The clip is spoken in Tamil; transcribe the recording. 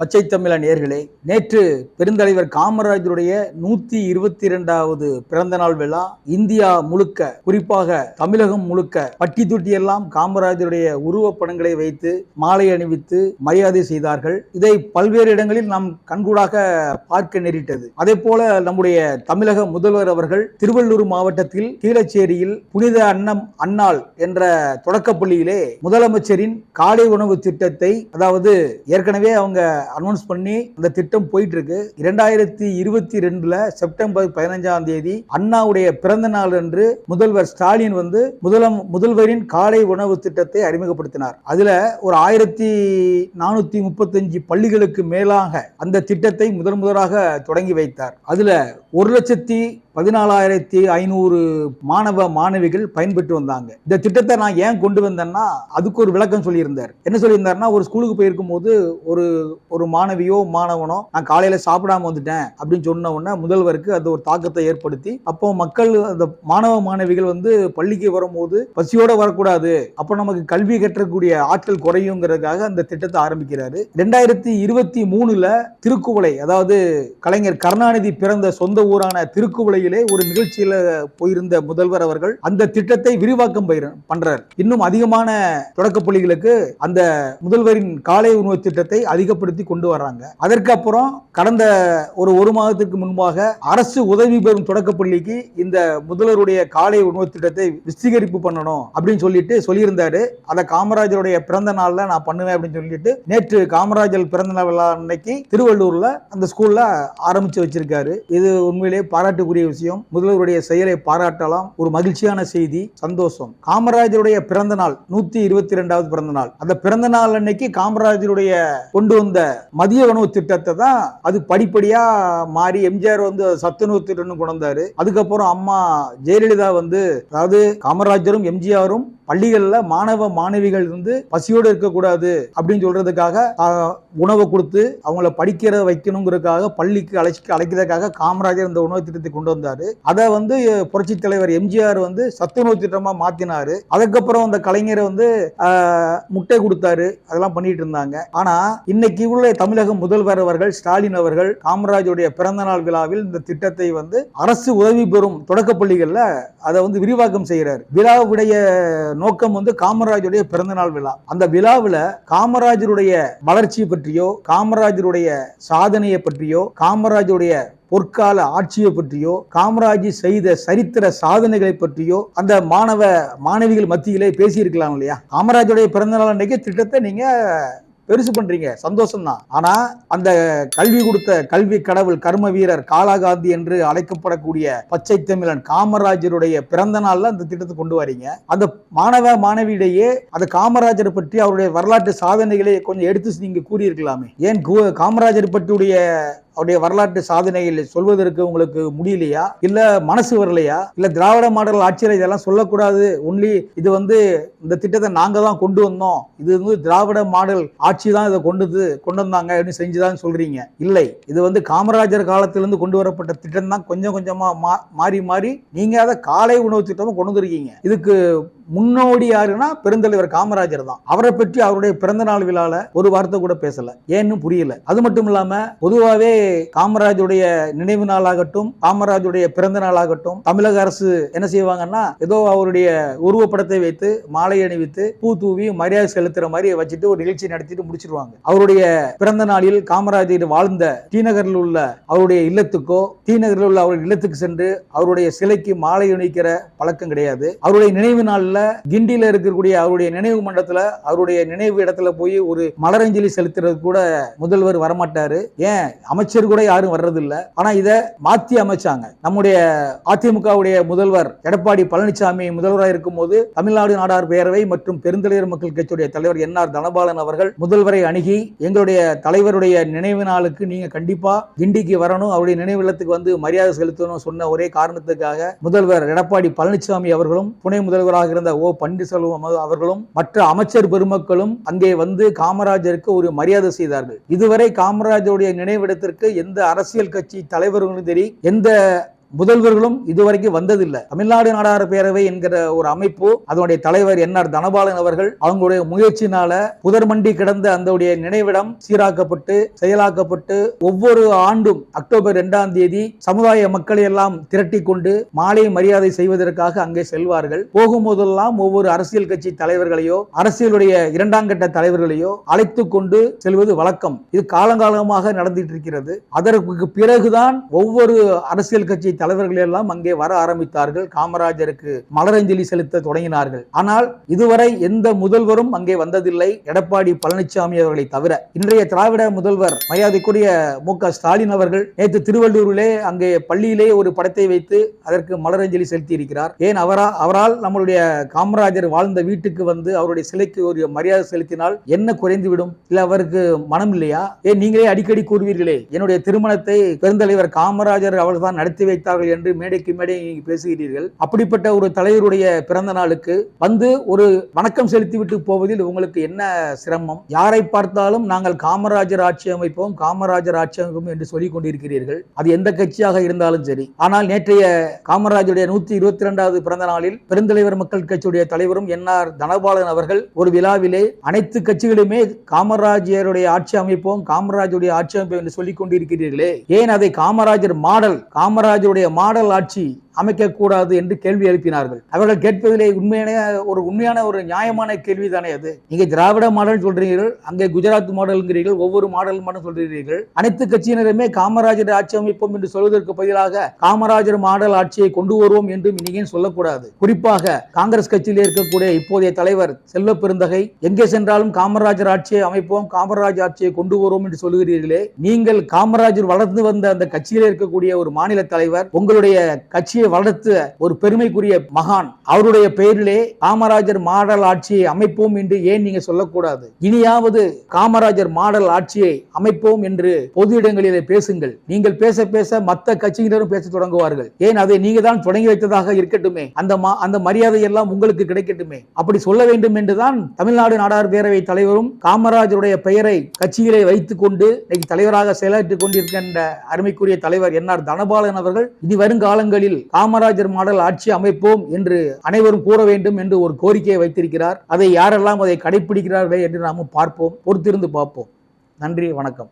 பச்சை தமிழ நேர்களே நேற்று பெருந்தலைவர் காமராஜருடைய நூத்தி இருபத்தி இரண்டாவது பிறந்த நாள் விழா இந்தியா முழுக்க குறிப்பாக தமிழகம் முழுக்க பட்டி தூட்டி எல்லாம் காமராஜருடைய உருவப்படங்களை வைத்து மாலை அணிவித்து மரியாதை செய்தார்கள். இதை பல்வேறு இடங்களில் நாம் கண்கூடாக பார்க்க நேரிட்டது. அதே போல நம்முடைய தமிழக முதல்வர் அவர்கள் திருவள்ளூர் மாவட்டத்தில் கீழச்சேரியில் புனித அன்னம் அன்னாள் என்ற தொடக்கப்பள்ளியிலே முதலமைச்சரின் காலை உணவு திட்டத்தை அதாவது ஏற்கனவே அவங்க அனௌன்ஸ் பண்ணி அந்த திட்டம் போயிட்டு இருக்கு இரண்டாயிரத்தி இருபத்தி ரெண்டுல செப்டம்பர் பதினஞ்சாம் தேதி அண்ணாவுடைய பிறந்த நாள் அன்று முதல்வர் ஸ்டாலின் வந்து முதலம் முதல்வரின் காலை உணவு திட்டத்தை அறிமுகப்படுத்தினார். அதுல ஒரு ஆயிரத்தி நானூத்தி முப்பத்தஞ்சு பள்ளிகளுக்கு மேலாக அந்த திட்டத்தை முதன் முதலாக தொடங்கி வைத்தார். அதுல ஒரு லட்சத்தி பதினாலாயிரத்தி ஐநூறு மாணவ மாணவிகள் பயன்பெற்று வந்தாங்க. இந்த திட்டத்தை நான் ஏன் கொண்டு வந்தேன்னா அதுக்கு ஒரு விளக்கம் சொல்லியிருந்தார். என்ன சொல்லியிருந்தாருன்னா ஒரு ஸ்கூலுக்கு போயிருக்கும் போது ஒரு ஒரு மாணவியோ மாணவனோ நான் காலையில சாப்பிடாம வந்துட்டேன் அப்படின்னு சொன்ன உடனே முதல்வருக்கு அது ஒரு தாக்கத்தை ஏற்படுத்தி அப்போ மக்கள் அந்த மாணவ மாணவிகள் வந்து பள்ளிக்கு வரும்போது பசியோட வரக்கூடாது அப்போ நமக்கு கல்வி கற்றக்கூடிய ஆட்கள் குறையுங்கிறதுக்காக அந்த திட்டத்தை ஆரம்பிக்கிறாரு. ரெண்டாயிரத்தி இருபத்தி மூணுல திருக்குவளை அதாவது கலைஞர் கருணாநிதி பிறந்த சொந்த ஊரான திருக்குவளையிலே ஒரு நிகழ்ச்சியில போயிருந்த முதல்வர் அவர்கள் அந்த திட்டத்தை விரிவாக்கம் பண்றார். இன்னும் அதிகமான தொடக்க பள்ளிகளுக்கு அந்த முதல்வரின் காலை உணவு திட்டத்தை அதிகப்படுத்தி கொண்டு வர்றாங்க. அதற்கு அப்புறம் கடந்த ஒரு ஒரு மாதத்திற்கு முன்பாக அரசு உதவி பெறும் தொடக்க பள்ளிக்கு இந்த முதல்வருடைய காலை உணவு திட்டத்தை விஸ்தீகரிப்பு பண்ணணும் அப்படின்னு சொல்லிட்டு சொல்லியிருந்தாரு. அதை காமராஜருடைய பிறந்த நாள்ல நான் பண்ணுவேன் அப்படின்னு சொல்லிட்டு நேற்று காமராஜர் பிறந்த நாள் விழா அன்னைக்கு திருவள்ளூர்ல அந்த ஸ்கூல்ல ஆரம்பிச்சு வச்சிருக்காரு. இது உண்மையிலே பாராட்டுக்குரிய விஷயம். முதல்வருடைய செயலை பாராட்டலாம். ஒரு மகிழ்ச்சியான செய்தி சந்தோஷம். காமராஜருடைய பிறந்த நாள் நூத்தி இருபத்தி ரெண்டாவது பிறந்த நாள். அந்த பிறந்த நாள் அன்னைக்கு காமராஜருடைய கொண்டு வந்த மதிய உணவு திட்டத்தை தான் அது படிப்படியா மாறி எம்ஜிஆர் வந்து சத்துணவு திட்டம்னு கொண்டு வந்தாரு. அதுக்கப்புறம் அம்மா ஜெயலலிதா வந்து அதாவது காமராஜரும் எம்ஜிஆரும் பள்ளிகளில் மாணவ மாணவிகள் வந்து பசியோடு இருக்கக்கூடாது அப்படின்னு சொல்றதுக்காக உணவை கொடுத்து அவங்கள படிக்கிற வைக்கணுங்கிறதுக்காக பள்ளிக்கு அழைச்சி அழைக்கிறதுக்காக காமராஜர் இந்த உணவு திட்டத்தை கொண்டு வந்தார். அதை வந்து புரட்சி தலைவர் எம்ஜிஆர் வந்து சத்துணவு திட்டமாக மாற்றினார் அதுக்கப்புறம் அந்த கலைஞரை வந்து முட்டை கொடுத்தாரு. அதெல்லாம் பண்ணிட்டு இருந்தாங்க. ஆனா இன்னைக்கு உள்ள தமிழக முதல்வர் அவர்கள் ஸ்டாலின் அவர்கள் காமராஜருடைய பிறந்த நாள் விழாவில் இந்த திட்டத்தை வந்து அரசு உதவி பெறும் தொடக்க பள்ளிகள்ல அதை வந்து விரிவாக்கம் செய்கிறார் விழாவுடைய நோக்கம் வந்து காமராஜருடைய பிறந்தநாள் விழா. அந்த விழாவில் காமராஜருடைய வளர்ச்சியை பற்றியோ காமராஜருடைய சாதனையை பற்றியோ காமராஜருடைய பொற்கால ஆட்சியை பற்றியோ காமராஜ் செய்த சரித்திர சாதனைகளை பற்றியோ அந்த மாணவ மாணவிகள் மத்தியிலே பேசியிருக்கலாம் இல்லையா? காமராஜருடைய பிறந்தநாள் அன்னைக்கு திட்டத்தை நீங்க பெருசு பண்றீங்க. சந்தோஷம் தான் ஆனா அந்த கல்வி கொடுத்த கல்வி கடவுள் கர்ம வீரர் காலாகாந்தி என்று அழைக்கப்படக்கூடிய பச்சை தமிழன் காமராஜருடைய பிறந்த நாள்ல அந்த திட்டத்தை கொண்டு வரீங்க. அந்த மாணவ மாணவியிடையே அந்த காமராஜர் பற்றி அவருடைய வரலாற்று சாதனைகளை கொஞ்சம் எடுத்து நீங்க கூறியிருக்கலாமே. ஏன் காமராஜர் பற்றியுடைய அவருடைய வரலாற்று சாதனைகள் சொல்வதற்கு உங்களுக்கு முடியலையா? இல்ல மனசு வரலையா? இல்ல திராவிட மாடல் ஆட்சியில் இதெல்லாம் சொல்லக்கூடாது. ஒன்லி இது வந்து இந்த திட்டத்தை நாங்க தான் கொண்டு வந்தோம். இது வந்து திராவிட மாடல் ஆட்சி தான் இதை கொண்டு கொண்டு வந்தாங்க அப்படின்னு செஞ்சுதான் சொல்றீங்க. இல்லை. இது வந்து காமராஜர் காலத்திலிருந்து கொண்டு வரப்பட்ட திட்டம் தான் கொஞ்சம் கொஞ்சமா மா- மாறி மாறி நீங்க அதை காலை உணவு திட்டமும் கொண்டு வந்திருக்கீங்க. இதுக்கு முன்னோடி யாருன்னா பெருந்தலைவர் காமராஜர் தான். அவரை பற்றி அவருடைய பிறந்த நாள் விழால ஒரு வார்த்தை கூட பேசல. ஏன்னு புரியல. அது மட்டும் இல்லாம பொதுவாகவே காமராஜருடைய நினைவு நாளாகட்டும் காமராஜருடைய பிறந்த நாளாகட்டும் தமிழக அரசு என்ன செய்வாங்கன்னா ஏதோ அவருடைய உருவப்படத்தை வைத்து மாலை அணிவித்து பூ தூவி மரியாதை செலுத்துற மாதிரி வச்சுட்டு ஒரு நிகழ்ச்சி நடத்திட்டு முடிச்சிருவாங்க. அவருடைய பிறந்த நாளில் காமராஜர் வாழ்ந்த டிநகரில் உள்ள அவருடைய இல்லத்துக்கோ டிநகரில் உள்ள அவருடைய இல்லத்துக்கு சென்று அவருடைய சிலைக்கு மாலை அணிவிக்கிற பழக்கம் கிடையாது. அவருடைய நினைவு நாளில் கிண்டியில இருக்கக்கூடிய அவருடைய நினைவு மண்டலத்துல அவருடைய நினைவு இடத்துல போய் ஒரு மலரஞ்சலி செலுத்துறது கூட முதல்வர் வரமாட்டாரு. ஏன்? அமைச்சர் கூட யாரும் வர்றது இல்ல ஆனா இத மாத்தி அமைச்சாங்க. நம்முடைய அதிமுகவுடைய முதல்வர் எடப்பாடி பழனிசாமி முதல்வராக இருக்கும் போது தமிழ்நாடு நாடார் பேரவை மற்றும் பெருந்தலைவர் மக்கள் கட்சியுடைய தலைவர் என் ஆர் தனபாலன் அவர்கள் முதல்வரை அணுகி எங்களுடைய தலைவருடைய நினைவு நாளுக்கு நீங்க கண்டிப்பா கிண்டிக்கு வரணும் அவருடைய நினைவு இல்லத்துக்கு வந்து மரியாதை செலுத்தணும் சொன்ன ஒரே காரணத்துக்காக முதல்வர் எடப்பாடி பழனிசாமி அவர்களும் துணை முதல்வராக இருந்த ஓ பன்னீர்செல்வம் அவர்களும் மற்ற அமைச்சர் பெருமக்களும் அங்கே வந்து காமராஜருக்கு ஒரு மரியாதை செய்தார்கள். இதுவரை காமராஜருடைய நினைவிடத்திற்கு எந்த அரசியல் கட்சி தலைவர்களும் சரி எந்த முதல்வர்களும் இதுவரைக்கும் வந்ததில்லை. தமிழ்நாடு நாடார் பேரவை என்கிற ஒரு அமைப்பு அதனுடைய தலைவர் என் ஆர் தனபாலன் அவர்கள் அவங்களுடைய முயற்சினால புதர்மண்டி கிடந்த அந்த நினைவிடம் சீராக்கப்பட்டு செயலாக்கப்பட்டு ஒவ்வொரு ஆண்டும் அக்டோபர் இரண்டாம் தேதி சமுதாய மக்களை எல்லாம் திரட்டி கொண்டு மாலை மரியாதை செய்வதற்காக அங்கே செல்வார்கள். போகும்போதெல்லாம் ஒவ்வொரு அரசியல் கட்சி தலைவர்களையோ அரசியலுடைய இரண்டாம் கட்ட தலைவர்களையோ அழைத்து கொண்டு செல்வது வழக்கம். இது காலங்காலமாக நடந்துட்டு இருக்கிறது. அதற்கு பிறகுதான் ஒவ்வொரு அரசியல் கட்சி தலைவர்கள் எல்லாம் அங்கே வர ஆரம்பித்தார்கள். காமராஜருக்கு மலரஞ்சலி செலுத்த தொடங்கினார்கள். ஆனால் இதுவரை எந்த முதல்வரும் அங்கே வந்ததில்லை. எடப்பாடி பழனிசாமி அவர்களை தவிர. இன்றைய திராவிட முதல்வர் மரியாதைக்குரிய மு க ஸ்டாலின் அவர்கள் நேற்று திருவள்ளூரிலே அங்கே பள்ளியிலே ஒரு படத்தை வைத்து அதற்கு மலரஞ்சலி செலுத்தி இருக்கிறார் ஏன் அவரா அவரால் நம்மளுடைய காமராஜர் வாழ்ந்த வீட்டுக்கு வந்து அவருடைய சிலைக்கு ஒரு மரியாதை செலுத்தினால் என்ன குறைந்துவிடும்? இல்ல அவருக்கு மனம் இல்லையா? ஏன் நீங்களே அடிக்கடி கூறுவீர்களே என்னுடைய திருமணத்தை பெருந்தலைவர் காமராஜர் அவர்தான் நடத்தி வைத்தார். வைத்தார்கள் என்று மேடைக்கு மேடை பேசுகிறீர்கள். அப்படிப்பட்ட ஒரு தலைவருடைய பிறந்த நாளுக்கு வந்து ஒரு வணக்கம் செலுத்திவிட்டு போவதில் உங்களுக்கு என்ன சிரமம்? யாரை பார்த்தாலும் நாங்கள் காமராஜர் ஆட்சி அமைப்போம் காமராஜர் ஆட்சி அமைப்போம் என்று சொல்லிக் கொண்டிருக்கிறீர்கள். அது எந்த கட்சியாக இருந்தாலும் சரி. ஆனால் நேற்றைய காமராஜருடைய நூத்தி இருபத்தி இரண்டாவது பிறந்த நாளில் பெருந்தலைவர் மக்கள் கட்சியுடைய தலைவரும் என் ஆர் தனபாலன் அவர்கள் ஒரு விழாவிலே அனைத்து கட்சிகளுமே காமராஜருடைய ஆட்சி அமைப்போம் காமராஜருடைய ஆட்சி அமைப்போம் என்று சொல்லிக் கொண்டிருக்கிறீர்களே. ஏன் அதை காமராஜர் மாடல் காமராஜருடைய மாடல் ஆட்சி அமைக்கக்கூடாது என்று கேள்வி எழுப்பினார்கள். அவர்கள் கேட்பதிலே உண்மையான ஒரு உண்மையான ஒரு நியாயமான கேள்வி தானே அது. நீங்க திராவிட மாடல் சொல்றீர்கள் அங்கே குஜராத் மாடல்ங்கிறீர்கள் ஒவ்வொரு மாடல் மாடல் சொல்றீர்கள். அனைத்து கட்சியினருமே காமராஜர் ஆட்சி அமைப்போம் என்று சொல்வதற்கு பதிலாக காமராஜர் மாடல் ஆட்சியை கொண்டு வருவோம் என்று நீங்க சொல்லக்கூடாது. குறிப்பாக காங்கிரஸ் கட்சியில் இருக்கக்கூடிய இப்போதைய தலைவர் செல்வ பெருந்தகை எங்கே சென்றாலும் காமராஜர் ஆட்சியை அமைப்போம் காமராஜர் ஆட்சியை கொண்டு வருவோம் என்று சொல்லுகிறீர்களே நீங்கள் காமராஜர் வளர்ந்து வந்த அந்த கட்சியில் இருக்கக்கூடிய ஒரு மாநில தலைவர் உங்களுடைய கட்சியை வளர்த்த ஒரு பெருமைக்குரிய மகான். அவருடைய பெயரிலே காமராஜர் மாடல் ஆட்சியை அமைப்போம் என்று ஏன் நீங்க சொல்லக்கூடாது? இனியாவது காமராஜர் மாடல் ஆட்சியை அமைப்போம் என்று பொது இடங்களிலே பேசுங்கள். நீங்கள் பேச பேச மத்த கட்சியினரும் பேச தொடங்குவார்கள். ஏன் அதை நீங்க தான் தொடங்கி வைத்ததாக இருக்கட்டுமே? அந்த மா- அந்த மரியாதை எல்லாம் உங்களுக்கு கிடைக்கட்டுமே? அப்படி சொல்ல வேண்டும் என்றுதான் தமிழ்நாடு நாடார் பேரவை தலைவரும் காமராஜருடைய பெயரை கட்சியிலே வைத்துக் கொண்டு இன்னைக்கு தலைவராக செயலாற்றிக் கொண்டிருக்கின்ற அருமைக்குரிய தலைவர் என் ஆர் தனபாலன் அவர்கள் இனி வருங்காலங்களில் காமராஜர் மாடல் ஆட்சி அமைப்போம் என்று அனைவரும் கூற வேண்டும் என்று ஒரு கோரிக்கையை வைத்திருக்கிறார். அதை யாரெல்லாம் அதை கடைபிடிக்கிறார்கள் என்று நாமும் பார்ப்போம் பொறுத்திருந்து பார்ப்போம். நன்றி வணக்கம்.